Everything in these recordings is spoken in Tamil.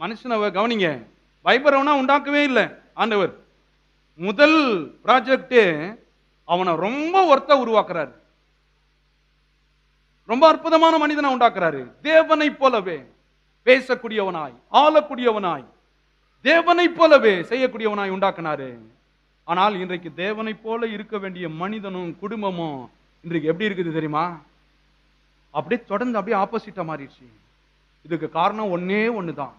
மனுஷனை கவனிங்க. பயப்படுறவனா உண்டாக்கவே இல்லை. ஆண்டவர். முதல் ப்ராஜெக்டு அவனை ரொம்ப ஒர்த்த உருவாக்குறாரு. ரொம்ப அற்புதமான மனிதனை உண்டாக்குறாரு. தேவனை போலவே பேசக்கூடியவனாய் ஆளக்கூடியவனாய் தேவனை போலவே செய்யக்கூடியவனாய் உண்டாக்குனாரு. ஆனால் இன்றைக்கு தேவனை போல இருக்க வேண்டிய மனிதனும் குடும்பமும் இன்றைக்கு எப்படி இருக்குது தெரியுமா? அப்படியே தொடர்ந்து அப்படியே ஆப்போசிட்டா மாறிடுச்சு. இதுக்கு காரணம் ஒன்னே ஒன்று தான்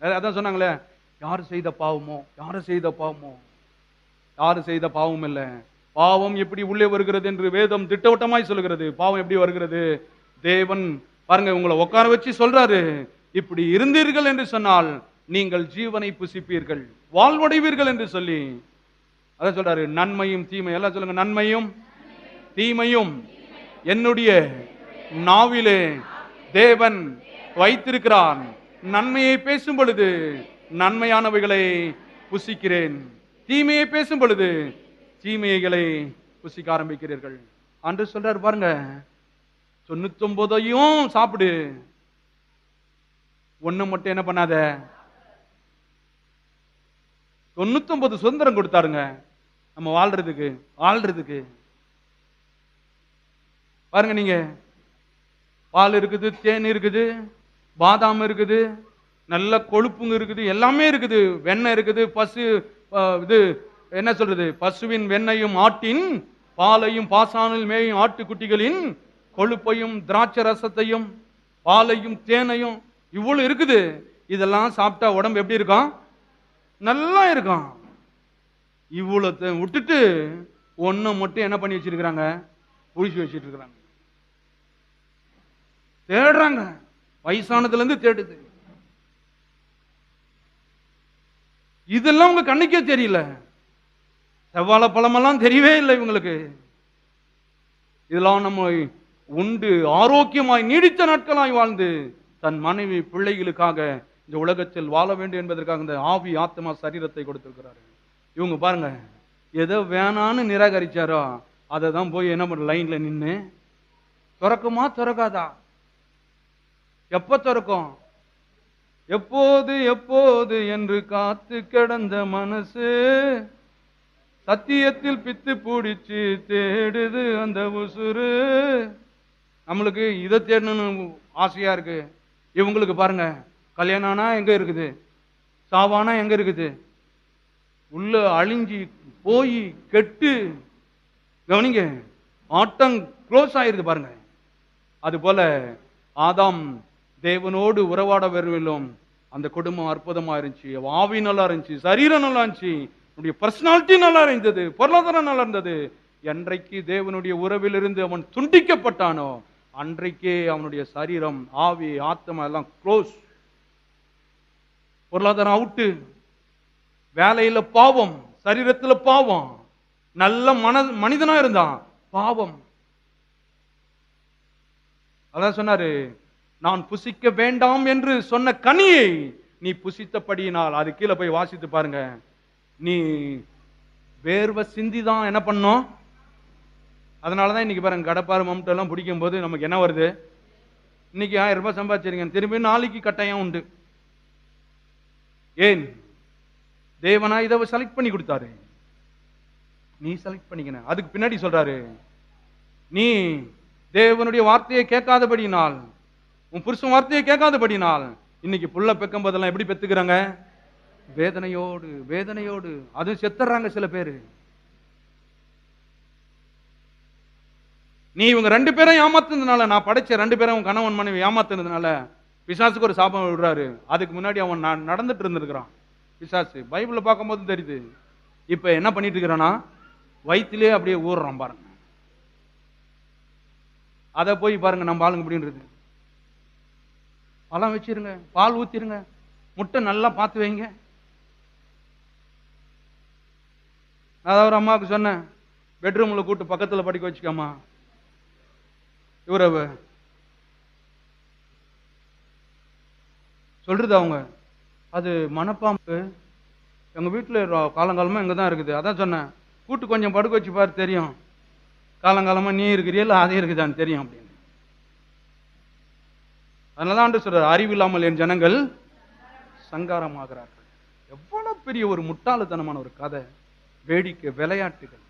அதான் சொன்னாங்களே யார் செய்த பாவமோ? யார் செய்த பாவமோ? யார் செய்த பாவம் இல்லை. பாவம் எப்படி உள்ளே வருகிறது என்று வேதம் திட்டவட்டமாய் சொல்லுகிறது. பாவம் எப்படி வருகிறது? தேவன் பாருங்க உங்களை உட்கார வச்சு சொல்றாரு. இப்படி இருந்தீர்கள் என்று சொன்னால் நீங்கள் ஜீவனை புசிப்பீர்கள். வாழ்வடைவீர்கள் என்று சொல்லி. அதான் சொல்றாரு நன்மையும் தீமை. எல்லாம் சொல்லுங்க நன்மையும் தீமையும் என்னுடைய நாவிலே தேவன் வைத்திருக்கிறான். நன்மையை பேசும் பொழுது நன்மையானவைகளை புசிக்கிறேன். தீமையை பேசும் பொழுது தீமைகளை புசிக்க ஆரம்பிக்கிறீர்கள். அன்று சொல்றாரு பாருங்க தொண்ணூத்தொன்பதையும் சாப்பிடு. ஒண்ணு மட்டும் என்ன பண்ணாத? தொண்ணூத்தொன்பது சுதந்திரம் கொடுத்தாருங்க. நம்ம வாழ்றதுக்கு வாழ்றதுக்கு. பாருங்க நீங்க பால் இருக்குது தேன் இருக்குது. பாதாம் இருக்குது நல்ல கொழுப்புங்க இருக்குது எல்லாமே இருக்குது. வெண்ணெய் இருக்குது பசு இது என்ன சொல்றது? பசுவின் வெண்ணையும் ஆட்டின் பாலையும் பாசானில் மேயும் ஆட்டுக்குட்டிகளின் கொழுப்பையும் திராட்சை ரசத்தையும் பாலையும் தேனையும் இவ்வளோ இருக்குது. இதெல்லாம் சாப்பிட்டா உடம்பு எப்படி இருக்கும்? நல்லா இருக்கும். இவ்வளோத்தை விட்டுட்டு ஒன்று மட்டும் என்ன பண்ணி வச்சிருக்கிறாங்க? ஒழிச்சு வச்சிட்டு இருக்கிறாங்க. தேடுறாங்க. வயசானதுல இருந்து தேடுது இதெல்லாம் உங்க கண்ணுக்கே தெரியல. செவ்வாழை பழமெல்லாம் தெரியவே இல்லை இவங்களுக்கு. இதெல்லாம் நம்ம உண்டு ஆரோக்கியமாய் நீடித்த நாட்களாய் வாழ்ந்து தன் மனைவி பிள்ளைகளுக்காக இந்த உலகத்தில் வாழ வேண்டும் என்பதற்காக இந்த ஆவி ஆத்மா சரீரத்தை கொடுத்திருக்கிறாரு. இவங்க பாருங்க எதோ வேணான்னு நிராகரிச்சாரோ அதை தான் போய் என்ன பண்ற லைன்ல நின்று திறக்குமா திறக்காதா? எப்ப திறக்கும்? எப்போது எப்போது என்று காத்து கிடந்த மனசு சத்தியத்தில் பித்து பிடிச்சு தேடுது அந்த உசுறு. நம்மளுக்கு இதை தேடணும்னு ஆசையா இருக்கு. இவங்களுக்கு பாருங்க கல்யாணம்னா எங்க இருக்குது? சாவானா எங்க இருக்குது? உள்ள அழிஞ்சி போய் கெட்டு. கவனிங்க ஆட்டம் க்ளோஸ் ஆயிருக்கு பாருங்க. அது போல ஆதாம் தேவனோடு உறவாட வருவிலும் அந்த குடும்பம் அற்புதமா இருந்துச்சு. ஆவி நல்லா இருந்துச்சு. சரீரம் நல்லா இருந்துச்சு. அவனுடைய பர்சனாலிட்டி நல்லா இருந்தது. பொருளாதாரம் நல்லா இருந்தது. என்றைக்கு தேவனுடைய உறவிலிருந்து அவன் துண்டிக்கப்பட்டானோ அன்றைக்கே அவனுடைய சரீரம் ஆவி ஆத்மா எல்லாம் க்ளோஸ் பொருளாதாரம் அவுட்டு வேலையில பாவம் சரீரத்துல பாவம். நல்ல மன மனிதனா இருந்தான். பாவம். அதான் சொன்னாரு. நான் புசிக்க வேண்டாம் என்று சொன்ன கனியை நீ புசித்தபடியினால் அது கீழே போய் வாசித்து பாருங்க. நீ வேர்வை சிந்தி தான் என்ன பண்ணோம்? அதனால தான் இன்னைக்கு பாருங்க கடப்பாறு மம்ட்டு எல்லாம் பிடிக்கும் போது நமக்கு என்ன வருது? இன்னைக்கு ஆயிரம் ரூபாய் சம்பாதிச்சிருங்க திரும்பி நாளைக்கு கட்டாயம் உண்டு. ஏன்? தேவனா இதை செலக்ட் பண்ணி கொடுத்தாரு. நீ செலக்ட் பண்ணிக்கின. அதுக்கு பின்னாடி சொல்றாரு நீ தேவனுடைய வார்த்தையை கேட்காதபடினால் உன் புருஷன் வார்த்தையை கேட்காதபடினால் இன்னைக்கு புள்ள பெக்கும் போதெல்லாம் எப்படி பெத்துக்கிறாங்க? வேதனையோடு வேதனையோடு. அதுவும் செத்துறாங்க சில பேரு. நீ இவங்க ரெண்டு பேரும் ஏமாத்துனதுனால நான் படைச்ச ரெண்டு பேரும் உன் கணவன் மனைவி ஏமாத்துனதுனால பிசாசுக்கு ஒரு சாபம் விடுறாரு. அதுக்கு முன்னாடி அவன் ந- நடந்துட்டு இருந்திருக்கிறான். பிசாசு பைபிளில் பார்க்கும்போது தெரியுது. இப்போ என்ன பண்ணிட்டு இருக்கிறானா வயிற்றுலேயே அப்படியே ஊறுறான் பாருங்க. அதை போய் பாருங்க நம்ம ஆளுங்க அப்படின்றது பழம் வச்சிருங்க பால் ஊத்திருங்க முட்டை நல்லா பார்த்து வைங்க. நான் ஒரு அம்மாவுக்கு சொன்னேன் பெட்ரூம்ல கூட்டு பக்கத்துல படிக்க வச்சுக்காமா இவரவு. சொல்றது அவங்க. அது மனப்பாம்பு. எங்க வீட்டுல காலங்காலமாக இங்கே தான் இருக்குது. அதான் சொன்னேன் கூட்டு கொஞ்சம் படுக்க வச்சு பாரு தெரியும். காலங்காலமா நீ இருக்கிறியா இல்லை அதே இருக்குதான்னு தெரியும் அப்படின்னு. அதனால ஆண்டு சொல்றாரு அறிவு இல்லாமல் என் ஜனங்கள் சங்காரமாகிறார்கள். எவ்வளவு பெரிய ஒரு முட்டாளுத்தனமான ஒரு கதை. வேடிக்கை விளையாட்டுகள்.